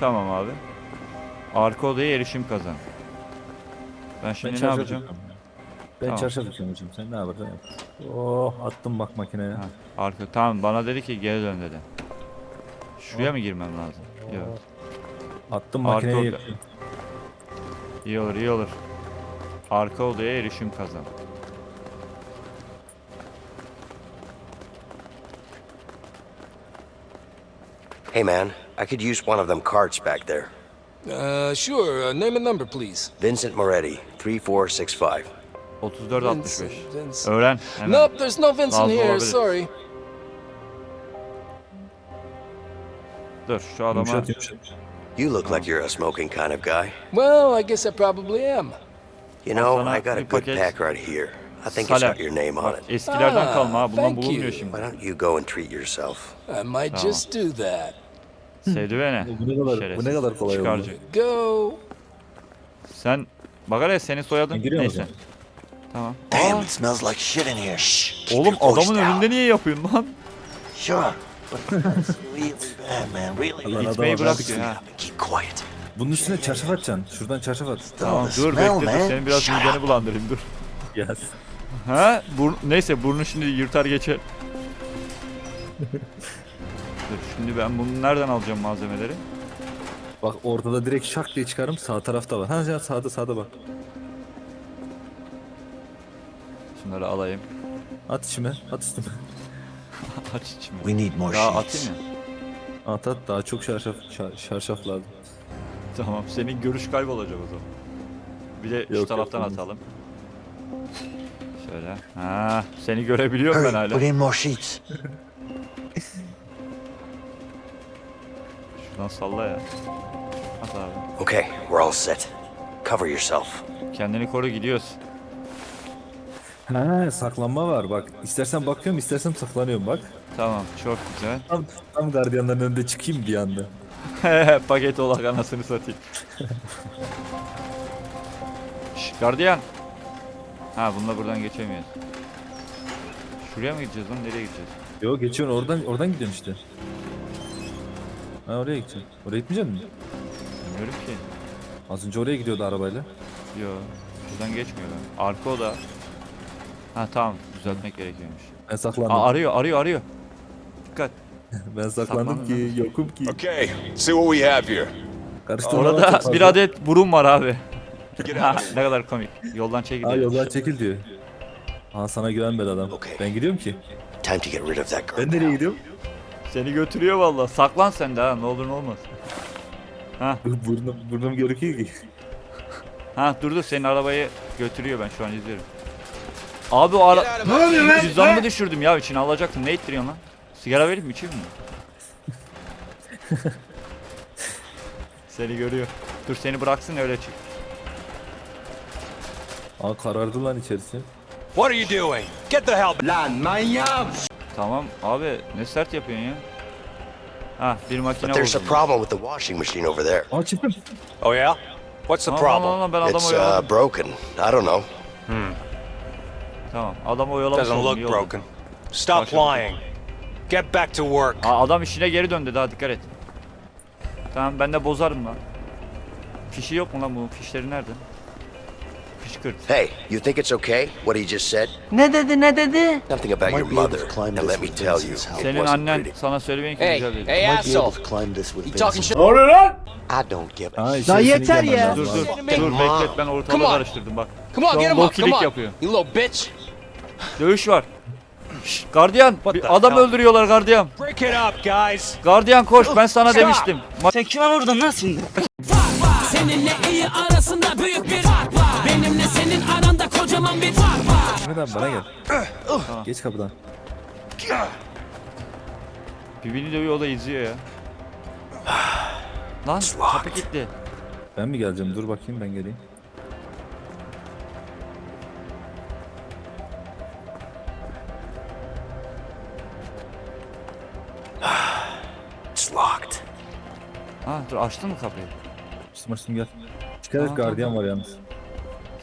Tamam abi. Arka odaya erişim kazan. Ben şimdi ne çarşaf yapacağım? Ben Tamam. çarşaf yıkıyorum hocam. Sen ne yapacaksın? yap. Oh attım bak makineye. Ha, arka tamam bana dedi ki geri dön dedi. Şuraya mı girmem lazım? Yok. Attım Arka makineye. İyi olur iyi olur. Arka odaya erişim kazan. Hey man, I could use one of them carts back there. Uh, sure. Uh, name and number, please. Vincent Moretti, 3465. 3465. Vince. Öğren hemen. Nope, there's no Vincent Lazım here. olabilir. Sorry. Dur şu adama. Yumuşat yumuşat. You look like you're a smoking kind of guy. Well, I guess I probably am. You know, Sana I got a bir good paket pack right here. I think it's Salep. got your name on Bak, it. eskilerden Ah, kalma ha. Bundan thank bulunmuyor you. şimdi. Why don't you go and treat yourself? I might just do that. Sevdi beni. Bu ne kadar, bu ne kadar kolay Çıkarcı. oldu. Go. Sen bak hele senin soyadın giriyor neyse. musun? Tamam. Damn, it smells like shit in here. Shh. oğlum adamın önünde niye yapıyorsun lan? Sure. Gitmeyi bırak ha. Keep quiet. Bunun üstüne çarşaf atacaksın. Şuradan çarşaf at. Tamam dur bekle dur senin biraz mideni bulandırayım dur. Yes. Ha? Bur neyse burnu şimdi yırtar geçer. dur şimdi ben bunu nereden alacağım malzemeleri? Bak ortada direkt şak diye çıkarım sağ tarafta var. Ha ya sağda sağda bak. Şunları alayım. At içime at üstüme. Aç içimi. We need more Daha sheets. atayım mı? At at daha çok şarşaf şar, şarşaf lazım. Tamam senin görüş kaybolacak o zaman. Bir de şu yok, taraftan olmaz. atalım. Şöyle. Ha, seni görebiliyorum ben Hurry, put hala. in more sheets. Şuradan salla ya. At abi. Okay, we're all set. Cover yourself. Kendini koru gidiyoruz. Ha saklanma var bak. İstersen bakıyorum istersen saklanıyorum bak. Tamam çok güzel. Tam, tam gardiyanların önünde çıkayım bir anda. Paket olak anasını satayım. Şş, gardiyan. Ha bununla buradan geçemiyoruz. Şuraya mı gideceğiz lan? Nereye gideceğiz? Yo geçiyorsun oradan oradan gidiyorsun işte. Ha oraya gideceksin. Oraya gitmeyecek misin? Bilmiyorum ki. Az önce oraya gidiyordu arabayla. Yo. Şuradan geçmiyor ben. Arka oda. Ha tamam. Düzeltmek gerekiyormuş. Ben saklandım. Aa, arıyor arıyor arıyor. Dikkat. ben saklandım saklandın ki yokum ki. Okay, see what we have here. Karıştırma lan Orada bir adet burun var abi. Ha, ne kadar komik. Yoldan çekil. Aa yoldan çekil diyor. Ha sana güvenmedi adam. Ben gidiyorum ki. Time to get rid of that girl. Ben nereye gidiyorum? Seni götürüyor valla. Saklan sen de ha ne olur ne olmaz. Ha burnum, burnum görüküyor ki. ha dur dur senin arabayı götürüyor ben şu an izliyorum. Abi o ara... Ne oluyor lan? Cüzdanımı düşürdüm ya içine alacaktım. Ne ittiriyorsun lan? Sigara verip mi içeyim mi? Seni görüyor. Dur seni bıraksın öyle çık. Aa karardı lan içerisi. What are you doing? Get the hell back. Tamam abi ne sert yapıyorsun ya. Ha bir makine But there's a buldum. problem with the washing machine over there. Aa çıktım. Oh yeah? What's the lan, lan, problem? lan, ben adamı It's uh, oyaladım. broken. I don't know. Tamam adamı oyalamış Doesn't oldum, look iyi oldu. broken. Stop lying. Get back to work. Aa, adam işine geri döndü daha dikkat et. Tamam ben de bozarım lan. Fişi yok mu lan bu? Fişleri nerede? Fışkırt. Hey, you think it's okay what he just said? Ne dedi ne dedi? Something about your mother. And let me tell you, it Senin wasn't annen pretty. sana söylemeyin ki Hey, güzel dedi. hey, asshole. You talking shit? I don't give a shit. içerisini yeter ya. Dur dur Come dur on. beklet ben Come ortalığı on. karıştırdım bak. Come on, get him up. low Come kick on. yapıyor. You little bitch. Dövüş var. Şşş, gardiyan bir the adam hell? öldürüyorlar gardiyan. Break it up, guys. Gardiyan koş ben sana demiştim. Ma- Sen kime vurdun lan şimdi? Seninle iyi arasında büyük bir senin aranda kocaman bir fark var. Mehmet abi bana gel. Geç kapıdan. Birbirini dövüyor o da izliyor ya. Lan kapı gitti. Ben mi geleceğim? Dur bakayım ben geleyim. It's locked. Ha dur açtın mı kapıyı? Açtım açtım gel. Et Aa, gardiyan var yalnız.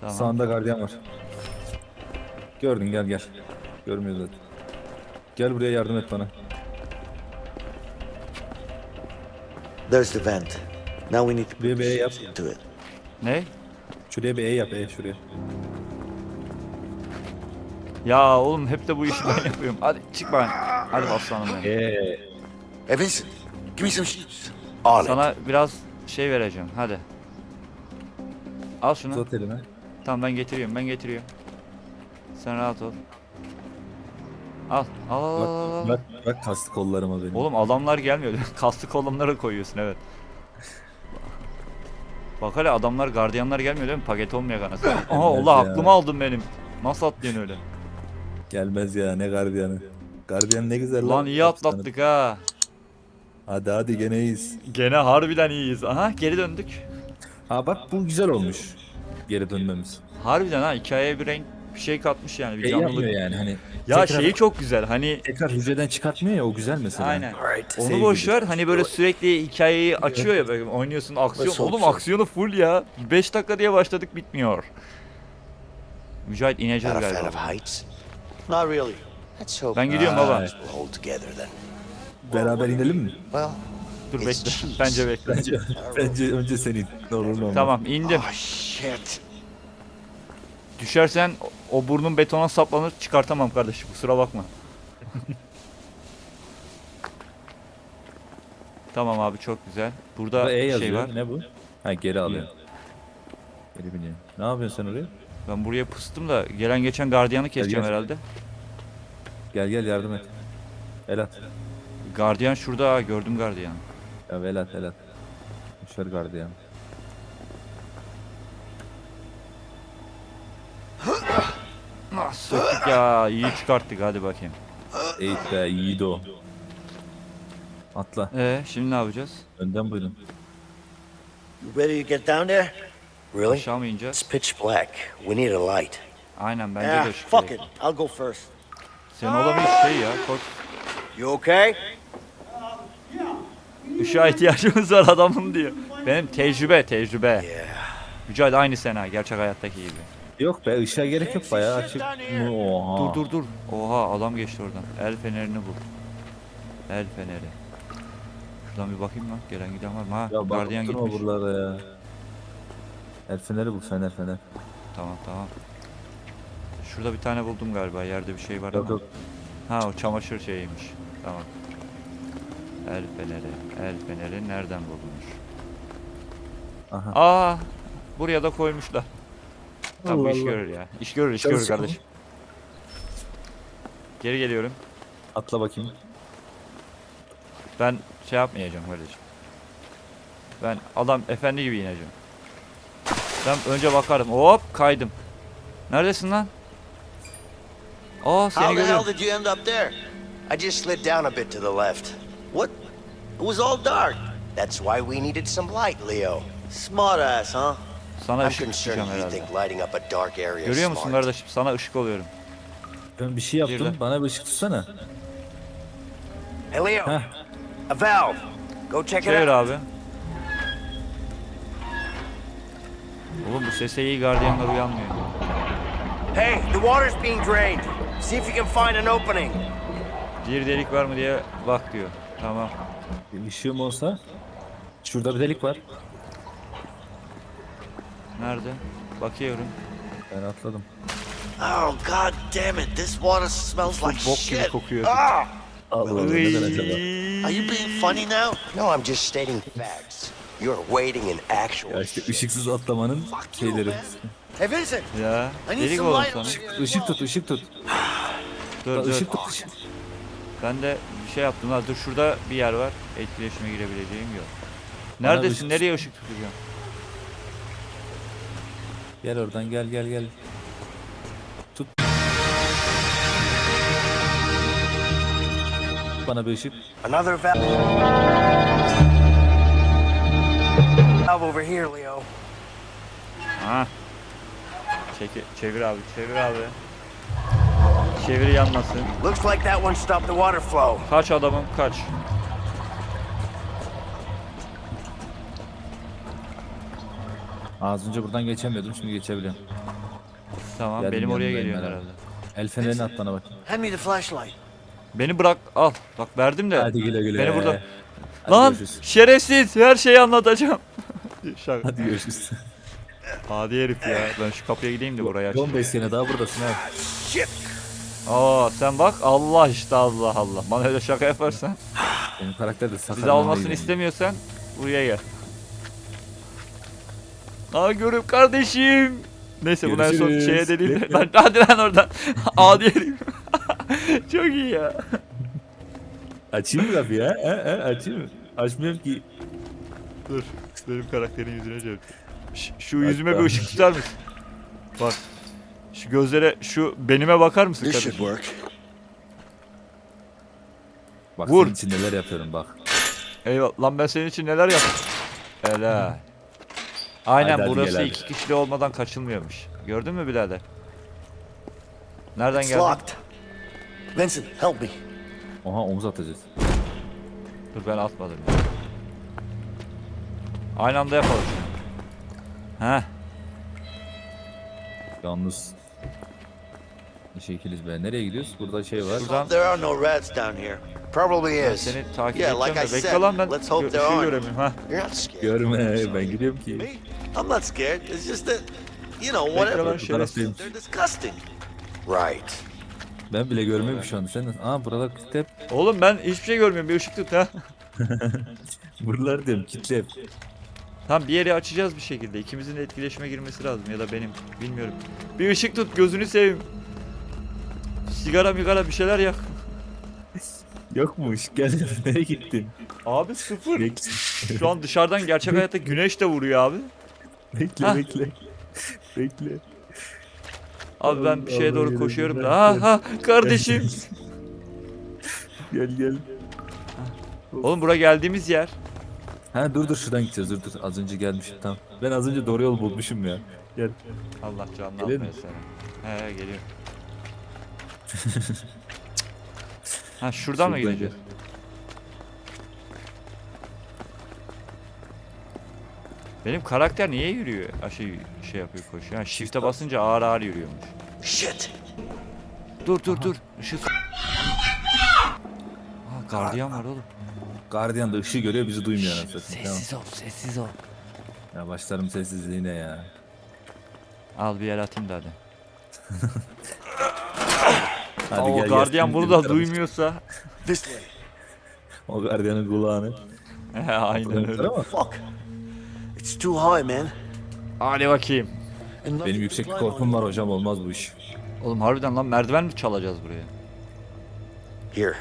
Tamam. Sağında gardiyan var. Gördün gel gel. Görmüyor zaten. Gel buraya yardım et bana. There's the vent. Now we need to Şuraya bir E yap. to it. Ne? Şuraya bir E yap E şuraya. Ya oğlum hep de bu işi ben yapıyorum. Hadi çık bana. Hadi aslanım benim. E. Hey, Vincent, give me some sheets. On it. Sana biraz şey vereceğim. Hadi. Al şunu. Uzat elini. Tamam ben getiriyorum. Ben getiriyorum. Sen rahat ol. Al. Al al al. al, bak, bak kaslı kollarıma benim. Oğlum adamlar gelmiyor. Kaslı kolumlara koyuyorsun evet. Bak hele adamlar gardiyanlar gelmiyor değil mi? Paket olmayan anasını. Aha Allah ya. aklımı aldın benim. Nasıl atlıyorsun öyle? Gelmez ya ne gardiyanı. Gardiyan ne güzel Lan iyi atlattık ha. Hadi hadi gene iyiyiz. Gene harbiden iyiyiz. Aha geri döndük. Ha bak bu güzel olmuş. Geri dönmemiz. Harbiden ha hikayeye bir renk bir şey katmış yani bir Şey canlılık. yapmıyor yani hani. Ya tekrar, şeyi çok güzel hani tekrar hücreden çıkartmıyor ya o güzel mesela. aynen. Onu boş ver hani böyle sürekli hikayeyi açıyor ya böyle oynuyorsun aksiyon. Oğlum aksiyon? aksiyonu full ya. 5 dakika diye başladık bitmiyor. Mücahit ineceğiz Not a fan galiba. of heights. Not really. Let's hope Ben gidiyorum baba. we'll hold together then. Beraber inelim mi? Well, Dur bekle. Bence bekle. Bence, bence önce senin. Ne olur ne olmaz. Tamam indim. oh shit. Düşersen o- burnun betona saplanır çıkartamam kardeşim kusura bakma. tamam abi çok güzel. Burada Burada E şey yazıyor. var. Ne bu? Ha geri alıyor. Geri biniyor. Ne yapıyorsun sen oraya? Ben buraya pıstım da gelen geçen gardiyanı keseceğim gel. herhalde. Gel gel yardım et. El at. Gardiyan şurada ha, gördüm gardiyanı. Ya el at el at. Düşer gardiyan. Ah söktük ya iyi çıkarttık hadi bakayım. Eğit be yiğit o. Atla. Ee şimdi ne yapacağız? Önden buyurun. You ready to get down there? Really? Aşağı mı ineceğiz? It's pitch black. We need a light. Aynen bence Yeah, de ışık fuck gerek. it. I'll go first. Sen olamayız şey ya koç. You okay? Işığa ihtiyacımız var adamın diyor. Benim tecrübe tecrübe. Mücahit aynı sen ha gerçek hayattaki gibi. Yok be ışığa gerek yok bayağı açık. Oha. Dur dur dur. Oha adam geçti oradan. El fenerini bul. El feneri. Şuradan bir bakayım lan. Gelen giden var mı? Ha, Ya gardiyan bak durma gitmiş. buralara ya. El feneri bu fener fener. Tamam tamam. Şurada bir tane buldum galiba. Yerde bir şey var Yok ama. yok. Ha o çamaşır şeyiymiş. Tamam. El feneri. El feneri nereden bulunur? Aha. Aa! Buraya da koymuşlar. Tamam bu Allah iş Allah. görür ya. İş görür, iş görür mu? kardeşim. Geri geliyorum. Atla bakayım. Ben şey yapmayacağım kardeşim. Ben adam efendi gibi ineceğim. Ben önce bakarım. Hop kaydım. Neredesin lan? Aa seni How the hell görüyorum. did you end up there? I just slid down a bit to the left. What? It was all dark. That's why we needed some light, Leo. Smart ass, huh? Sana I'm ışık concerned tutacağım you herhalde. think lighting up a dark area is Görüyor musun smart. kardeşim? Sana ışık oluyorum. Ben bir şey yaptım. Birden. Bana bir ışık tutsana. Hey, Leo. Huh? A valve. Go check it Çevir out. abi. Oğlum bu sese iyi gardiyanlar uyanmıyor. Hey, the water's being drained. See if you can find an opening. Bir delik var mı diye bak diyor. Tamam. Bir ışığım olsa. Şurada bir delik var. Nerede? Bakıyorum. Ben atladım. Oh, god damn it. This water smells like Bok gibi shit. kokuyor. Ah! Allah Allah neden acaba? Are you being funny now? No, I'm just stating facts. You're wading in actual Ya işte ışıksız atlamanın Fuck you, şeyleri. man. Hey, Vincent. Ya I need delik some oğlum light. sana. Işık tut ışık tut. Dur dur. Işık tut ışık. Ben de bir şey yaptım. Ha, dur şurada bir yer var. Etkileşime girebileceğim yok. Bana Neredesin? ışık- Nereye ışık tutacağım? Gel oradan gel gel gel. Tut. Bana bir ışık. Another valve. Valve over here, Leo. Ha. Çeki, çevir abi, çevir abi. Çevir yanmasın. Looks like that one stopped the water flow. Kaç adamım kaç. Az önce buradan geçemiyordum şimdi geçebiliyorum. Tamam Geldim benim oraya yanındayım geliyorsun herhalde. herhalde. El fenerini at bana bak. Hand me the flashlight. Beni bırak al. Bak verdim de. Hadi güle güle. Beni burada. Hadi Lan görüşürüz. şerefsiz her şeyi anlatacağım. Şaka. Hadi görüşürüz. Adi herif ya. Ben şu kapıya gideyim de buraya aç. 15 sene daha buradasın ha. Aa sen bak Allah işte Allah Allah. Bana öyle şaka yaparsan. Benim karakter de sakal. Bize almasını istemiyorsan buraya gel. Aa görüp kardeşim. Neyse bunu en son Görüşürüz. şeye dediğimde. Lan hadi lan oradan. Adi herif. Çok iyi ya. Açayım mı kapıyı ha? ha? ha? Açayım mı? Açmıyorum ki. Dur. Benim karakterin yüzüne çevir. Şu yüzüme bir ışık tutar mısın? Bak. Şu gözlere, şu benime bakar mısın This should kardeşim? work. Bak Vur. senin için neler yapıyorum bak. Eyvallah. Lan ben senin için neler yaptım? Helal. Aynen hadi burası gel iki kişili olmadan kaçılmıyormuş. Gördün mü birader? Nereden It's geldin? locked. Vincent, help me. Oha omuz atacağız. Dur ben atmadım ya. Aynı anda yapalım. Heh. Yalnız. Şekiliz be. Nereye gidiyoruz? Burada şey var. Buradan There are no rats down here. Probably ben is. seni takip Yeah, like I de. Bekle said, lan ben let's hope gö- there şey göremiyorum. Ha. You're not scared. Görme ben gidiyorum ki. Me? I'm not scared. It's just that, you know, Bekle lan whatever. şerefsiz. They're disgusting. Right. Ben bile görmüyorum şu anda. Sen Aa buralar kitle. Oğlum ben hiçbir şey görmüyorum. Bir ışık tut ha. Buralar diyorum kitle. Tamam bir yeri açacağız bir şekilde. İkimizin de etkileşime girmesi lazım ya da benim. Bilmiyorum. Bir ışık tut gözünü seveyim. Sigara migara bir şeyler yak. Yokmuş. Gel. Nereye gittin? Abi sıfır. Bekle. Şu an dışarıdan gerçek hayatta güneş de vuruyor abi. Bekle Hah. bekle. Bekle. Abi ben bir şeye doğru koşuyorum da. Ha ha kardeşim. Gel gel. Oğlum bura geldiğimiz yer. Ha dur dur şuradan gideceğiz dur dur. Az önce gelmişim tamam. Ben az önce doğru yol bulmuşum ya. Gel. Allah canını Gelelim almaya. He he geliyor. ha şuradan mı gideceğiz? Benim karakter niye yürüyor? Ha şey, şey yapıyor koşuyor. Ha, shift'e basınca ağır ağır yürüyormuş. Shit. Dur dur dur. Işık. Ha gardiyan var oğlum. Gardiyan da ışığı görüyor bizi duymuyor anasını satayım. Tamam. Sessiz ol sessiz ol. Ya başlarım sessizliğine ya. Al bir yer atayım da hadi. Hadi Aa, o gel, gardiyan gel. bunu da duymuyorsa. This way. O gardiyanın kulağını. Aynen öyle. Ama Fuck. It's too high, man. Hadi bakayım. Benim yükseklik korkum var hocam olmaz bu iş. Oğlum harbiden lan merdiven mi çalacağız buraya? Here.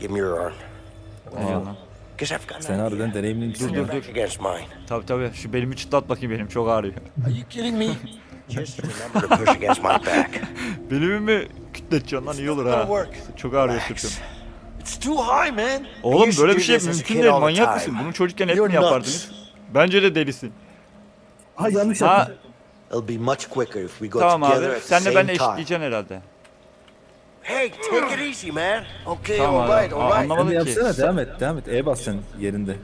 Give me your arm. Got Sen harbiden deneyimliymişsin Dur, dur, dur. Back against mine. Tabi tabi şu belimi çıtlat bakayım benim çok ağrıyor. Are you kidding me? Just remember to push against my back. Belimi mi kütleteceksin lan iyi olur ha. Çok man. I Oğlum böyle bir şey mümkün değil manyak mısın? Bunu çocukken hep mi yapardınız? Bence de delisin. Ha yanlış Ha yaptım. It'll be much quicker if we go tamam together abi sen de time. eşitleyeceksin herhalde. Hey, take it easy, man. Okay, Tamam all abi. right, all right. Anlamadım ki. yapsana devam et devam et. E bas sen yerinde.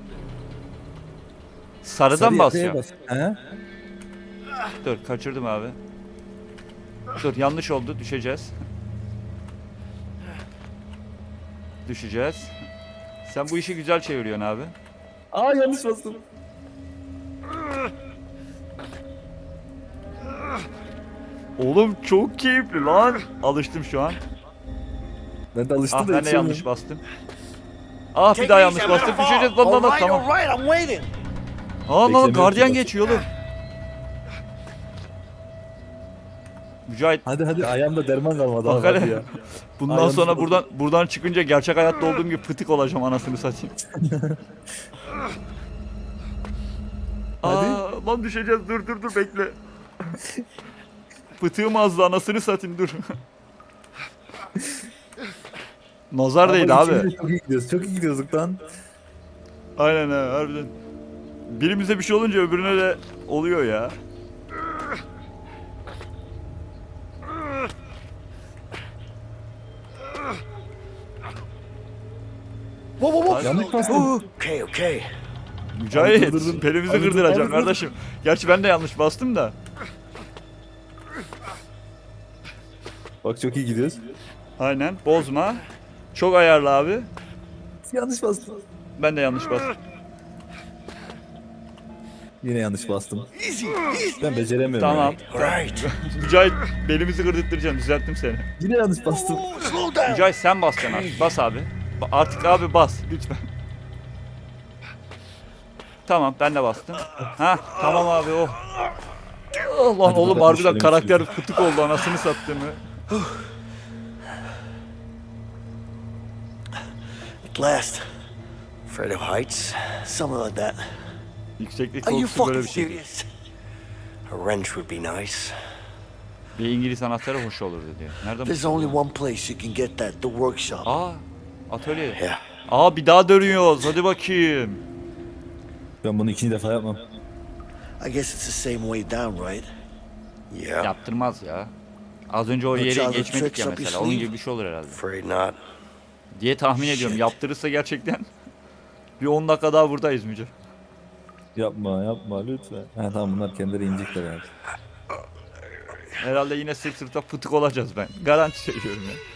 Sarıdan Sarı basacağım. bas. He? Dur kaçırdım abi. Dur yanlış oldu düşeceğiz. Düşeceğiz. Sen bu işi güzel çeviriyorsun abi. Aa yanlış bastım. Oğlum çok keyifli lan. Alıştım şu an. Ben de alıştım Ah da ben de yanlış bastım. Ah bir daha yanlış bastım. Düşeceğiz lan lan lan tamam. all right, I'm waiting. Aa lan gardiyan geçiyor oğlum. Mücahit Hadi hadi ayağımda derman kalmadı Bak abi hadi hele. ya. bundan Ayağım sonra buradan buradan çıkınca gerçek hayatta olduğum gibi pıtık olacağım anasını satayım. Hadi. Aa, lan düşeceğiz dur dur dur bekle. Pıtığım azdı anasını satayım dur. Nazar Ama değdi abi. de Çok iyi gidiyoruz. Çok iyi gidiyoruz lan. Aynen ha harbiden. Birimize bir şey olunca öbürüne de oluyor ya. Whoa, whoa, whoa. Yanlış bastım. Okay, okay. Mücahit, dur. dur, kırdıracağım abi dur. kardeşim. Gerçi ben de yanlış bastım da. Bak çok iyi gidiyoruz. Aynen, bozma. Çok ayarlı abi. Yanlış bastım. Ben de yanlış bastım. Yine yanlış bastım. Ben beceremiyorum. Tamam. yani. Right. Mücahit belimizi kırdırttıracaksın. Düzelttim seni. Yine yanlış bastım. Mücahit sen basacaksın artık. Bas abi. Artık abi bas lütfen. Tamam ben de bastım. Ha tamam abi o. Oh, lan Hadi oğlum bakalım, harbiden karakter şey. fıtık oldu anasını sattığımı. At last. Afraid of heights? Something like that. Yükseklik Are you korkusu böyle fucking bir şey. serious? A wrench would be nice. Bir İngiliz anahtarı hoş olurdu diyor. Nereden There's only one place you can get that, the workshop. Aa atölye. Yeah. Aa bir daha dönüyoruz. Hadi bakayım. Ben bunu ikinci defa yapmam. I guess it's the same way down, right? Yeah. Yaptırmaz ya. Az önce o childhood geçmedik ya mesela. Onun gibi bir şey olur herhalde. Afraid not. Diye tahmin ediyorum. Shit. Yaptırırsa gerçekten bir 10 dakika daha buradayız Müce. Yapma yapma lütfen. Ha tamam bunlar kendileri inecekler yani. Herhalde yine sırt sırta fıtık olacağız ben. Garanti söylüyorum ya.